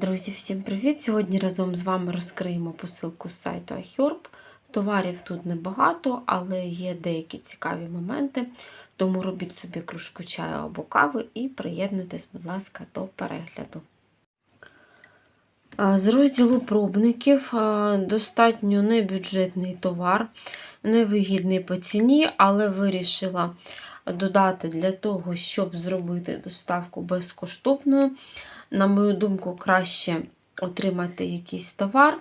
Друзі, всім привіт! Сьогодні разом з вами розкриємо посилку з сайту iHerb. Товарів тут небагато, але є деякі цікаві моменти. Тому робіть собі кружку чаю або кави і приєднуйтесь, будь ласка, до перегляду. З розділу пробників достатньо небюджетний товар, невигідний по ціні, але вирішила додати для того, щоб зробити доставку безкоштовною. На мою думку, краще отримати якийсь товар,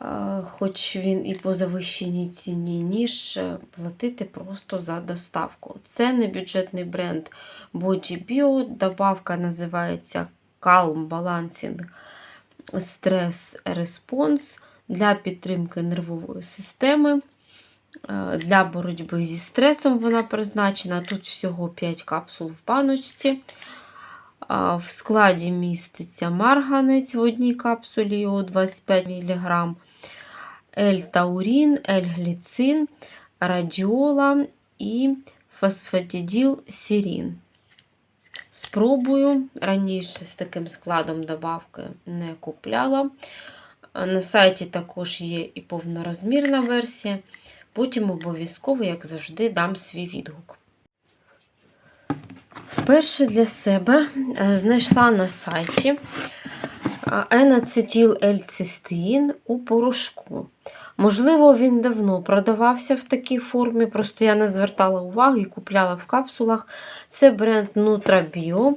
е, хоч він і по завищеній ціні, ніж е, платити просто за доставку. Це не бюджетний бренд Body Bio. Добавка називається Calm Balancing Stress Response для підтримки нервової системи. Е, Для боротьби зі стресом вона призначена. Тут всього 5 капсул в баночці. В складі міститься марганець в одній капсулі його 25 мг, L-таурін, L-гліцин, радіола і фосфатиділ-сірін. Спробую. Раніше з таким складом добавки не купляла. На сайті також є і повнорозмірна версія. Потім обов'язково, як завжди, дам свій відгук. Вперше для себе е, знайшла на сайті енацетіл L-цистеїн у порошку. Можливо, він давно продавався в такій формі, просто я не звертала уваги і купляла в капсулах. Це бренд NutraBio.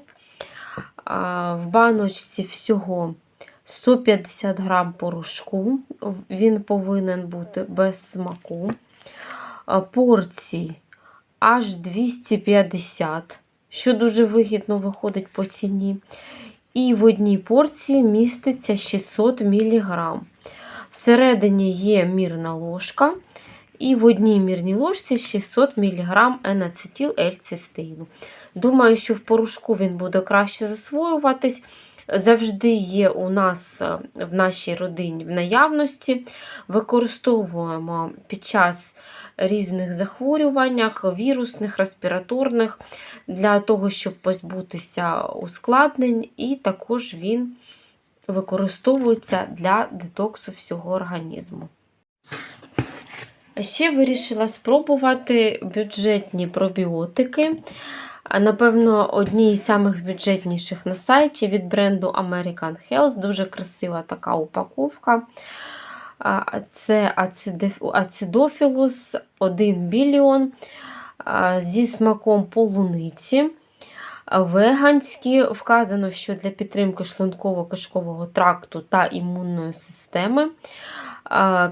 В баночці всього 150 грам порошку. Він повинен бути без смаку. Порцій аж 250 що дуже вигідно виходить по ціні. І в одній порції міститься 600 мг. Всередині є мірна ложка, і в одній мірній ложці 600 мг енацетіл L-цистеїну. Думаю, що в порошку він буде краще засвоюватись. Завжди є у нас е, в нашій родині в наявності. Використовуємо під час різних захворюваннях, вірусних, респіраторних, для того, щоб позбутися ускладнень, і також він використовується для детоксу всього організму. Ще вирішила спробувати бюджетні пробіотики. Напевно, одні із самих бюджетніших на сайті від бренду American Health. Дуже красива така упаковка. Це ацидофілус 1 біліон зі смаком полуниці. Веганські вказано, що для підтримки шлунково-кишкового тракту та імунної системи.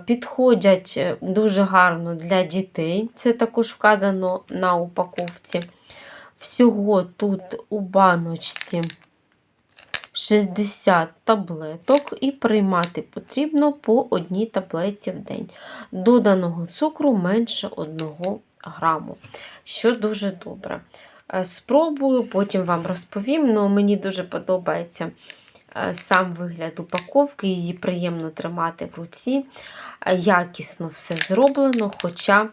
Підходять дуже гарно для дітей. Це також вказано на упаковці. Всього тут у баночці 60 таблеток, і приймати потрібно по одній таблетці в день. Доданого цукру менше 1 граму, що дуже добре. Е, спробую, потім вам розповім, але мені дуже подобається сам вигляд упаковки, її приємно тримати в руці. Е, якісно все зроблено, хоча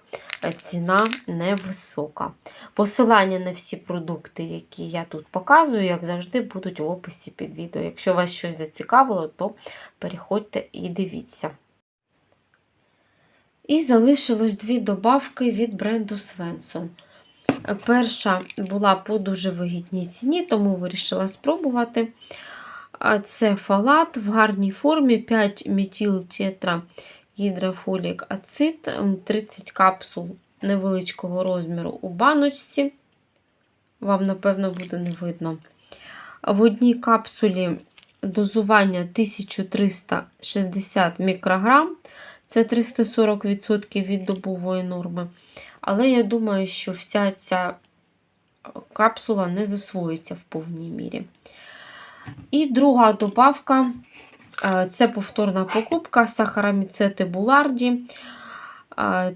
ціна невисока. Посилання на всі продукти, які я тут показую, як завжди, будуть в описі під відео. Якщо вас щось зацікавило, то переходьте і дивіться. І залишилось дві добавки від бренду Svensson. Перша була по дуже вигідній ціні, тому вирішила спробувати. Це фалат в гарній формі 5 метіл тетра гідрофолік ацид, 30 капсул невеличкого розміру у баночці. Вам, напевно, буде не видно. В одній капсулі дозування 1360 мікрограм, це 340% від добової норми. Але я думаю, що вся ця капсула не засвоїться в повній мірі. І друга добавка це повторна покупка сахараміцети Буларді.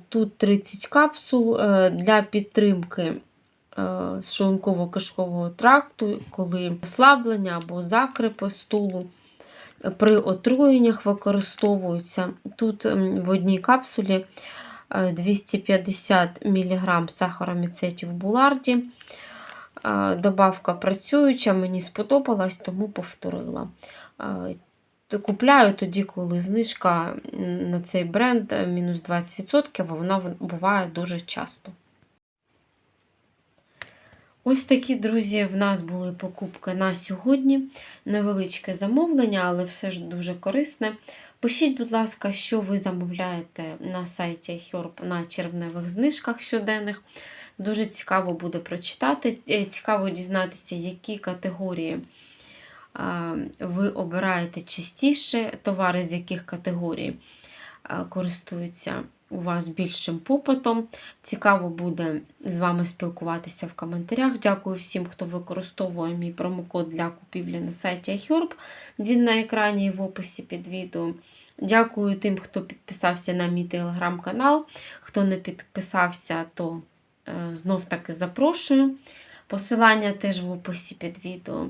Тут 30 капсул е, для підтримки е, шлунково-кишкового тракту, коли ослаблення або закрипи стулу. При отруєннях використовуються. Тут в одній капсулі 250 мг сахароміцетів Буларді. Добавка працююча, мені сподобалась, тому повторила. Купляю тоді, коли знижка на цей бренд е, мінус 20%, а вона буває дуже часто. Ось такі, друзі, в нас були покупки на сьогодні. Невеличке замовлення, але все ж дуже корисне. Пишіть, будь ласка, що ви замовляєте на сайті iHerb на червневих знижках щоденних. Дуже цікаво буде прочитати. Е, Цікаво дізнатися, які категорії ви обираєте частіше, товари з яких категорій користуються у вас більшим попитом. Цікаво буде з вами спілкуватися в коментарях. Дякую всім, хто використовує мій промокод для купівлі на сайті iHerb. Він на екрані і в описі під відео. Дякую тим, хто підписався на мій телеграм-канал. Хто не підписався, то знов таки запрошую. Посилання теж в описі під відео.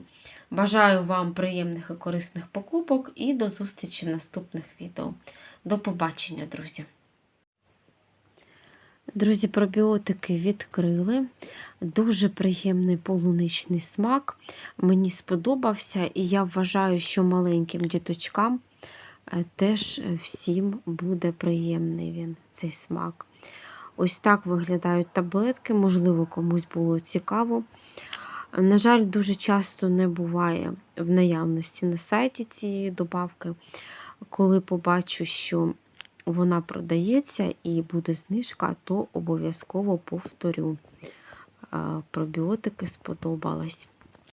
Бажаю вам приємних і корисних покупок і до зустрічі в наступних відео. До побачення, друзі! Друзі, пробіотики відкрили. Дуже приємний полуничний смак. Мені сподобався, і я вважаю, що маленьким діточкам е, теж всім буде приємний він, цей смак. Ось так виглядають таблетки, можливо, комусь було цікаво. На жаль, дуже часто не буває в наявності на сайті цієї добавки. Коли побачу, що вона продається і буде знижка, то обов'язково повторю. Пробіотики сподобались.